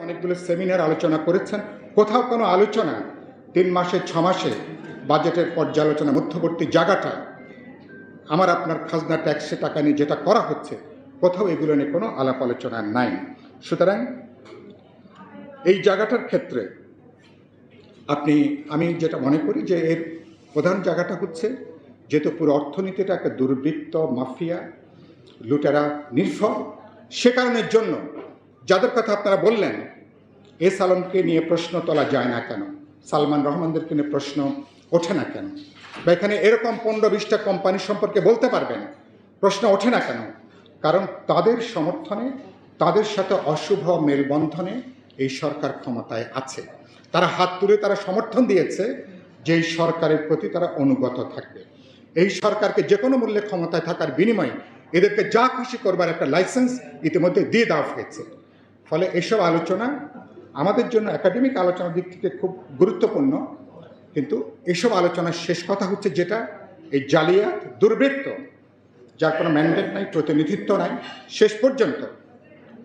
অনেকগুলো সেমিনার আলোচনা করেছেন। কোথাও কোনো আলোচনা তিন মাসে, ছ মাসে বাজেটের পর্যালোচনা মধ্যবর্তী জায়গাটা আমার আপনার খাজনা ট্যাক্সে টাকা নিয়ে যেটা করা হচ্ছে, কোথাও এগুলো নিয়ে কোনো আলাপ আলোচনা নাই। সুতরাং এই জায়গাটার ক্ষেত্রে আপনি, আমি যেটা মনে করি যে এর প্রধান জায়গাটা হচ্ছে যেহেতু পুরো অর্থনীতিটা একটা দুর্বৃত্ত, মাফিয়া, লুটেরা, নির্ভর, সে কারণের জন্য যাদের কথা আপনারা বললেন, এ সালমকে নিয়ে প্রশ্ন তোলা যায় না কেন? সালমান রহমানদেরকে নিয়ে প্রশ্ন ওঠে না কেন? বা এখানে এরকম পনেরো বিশটা কোম্পানি সম্পর্কে বলতে পারবেন? প্রশ্ন ওঠে না কেন? কারণ তাদের সমর্থনে, তাদের সাথে অশুভ মেলবন্ধনে এই সরকার ক্ষমতায় আছে। তারা হাত তুলে তারা সমর্থন দিয়েছে যে এই সরকারের প্রতি তারা অনুগত থাকবে। এই সরকারকে যে কোনো মূল্যে ক্ষমতায় থাকার বিনিময়ে এদেরকে যা খুশি করবার একটা লাইসেন্স ইতিমধ্যে দিয়ে দেওয়া হয়েছে। ফলে এসব আলোচনা আমাদের জন্য একাডেমিক আলোচনার দিক থেকে খুব গুরুত্বপূর্ণ। কিন্তু এসব আলোচনার শেষ কথা হচ্ছে যেটা, এই জালিয়াত দুর্বৃত্ত, যার কোনো ম্যান্ডেট নাই, প্রতিনিধিত্ব নাই। শেষ পর্যন্ত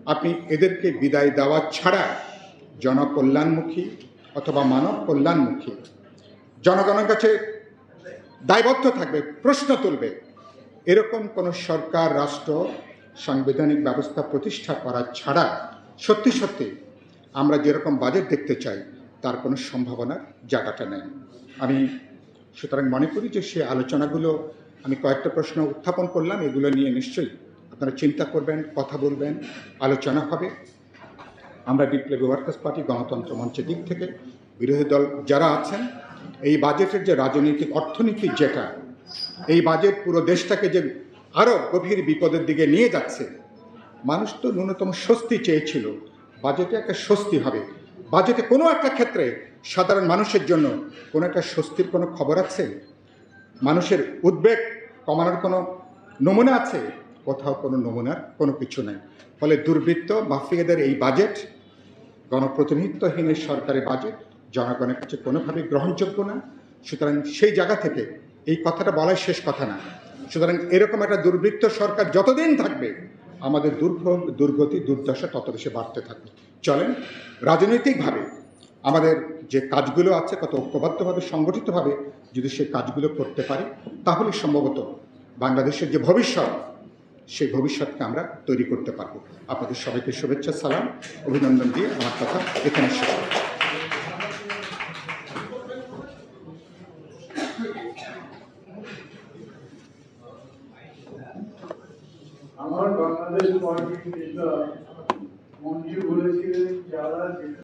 আপনি এদেরকে বিদায় দেওয়া ছাড়া জনকল্যাণমুখী অথবা মানব কল্যাণমুখী জনগণের কাছে দায়বদ্ধ থাকবে, প্রশ্ন তুলবে। এরকম কোনো সরকার, রাষ্ট্র, সাংবিধানিক ব্যবস্থা প্রতিষ্ঠা করা ছাড়া সত্যি সত্যি, আমরা যেরকম বাজেট দেখতে চাই, তার কোনো সম্ভাবনার জায়গাটা নেই। আমি সুতরাং মনে করি যে সে আলোচনাগুলো আমি কয়েকটা প্রশ্ন উত্থাপন করলাম, এগুলো নিয়ে নিশ্চয়ই আপনারা চিন্তা করবেন, কথা বলবেন, আলোচনা হবে। আমরা বিপ্লবী ওয়ার্কার্স পার্টি গণতন্ত্র মঞ্চের দিক থেকে বিরোধী দল যারা আছেন, এই বাজেটের যে রাজনৈতিক অর্থনীতি যেটা, এই বাজেট পুরো দেশটাকে যে আরও গভীর বিপদের দিকে নিয়ে যাচ্ছে মানুষ তো ন্যূনতম স্বস্তি চেয়েছিল। বাজেটে একটা স্বস্তি হবে। বাজেটে কোনো একটা ক্ষেত্রে সাধারণ মানুষের জন্য কোনো একটা স্বস্তির কোনো খবর আছে? মানুষের উদ্বেগ কমানোর কোনো নমুনা আছে? কোথাও কোনো নমুনার কোনো কিছু নেই। ফলে দুর্বৃত্ত, মাফিয়াদের এই বাজেট, গণপ্রতিনিধিত্বহীন সরকারি বাজেট, জনগণের কাছে কোনোভাবেই গ্রহণযোগ্য না। সুতরাং সেই জায়গা থেকে এই কথাটা বলাই শেষ কথা না। সুতরাং এরকম একটা দুর্বৃত্ত সরকার যতদিন থাকবে আমাদের দুর্ভোগ, দুর্গতি, দুর্দশা তত বেশি বাড়তে থাকবে চলেন, রাজনৈতিকভাবে আমাদের যে কাজগুলো আছে, কত ঐক্যবদ্ধভাবে, সংগঠিতভাবে যদি সেই কাজগুলো করতে পারি, তাহলে সম্ভবত বাংলাদেশের যে ভবিষ্যৎ, সেই ভবিষ্যৎকে আমরা তৈরি করতে পারব আপনাদের সবাইকে শুভেচ্ছা, সালাম, অভিনন্দন দিয়ে আমার কথা এখানে শেষ করছি। আমার বাংলাদেশ পার্টির নেতা মঞ্জু বলেছিলেন যারা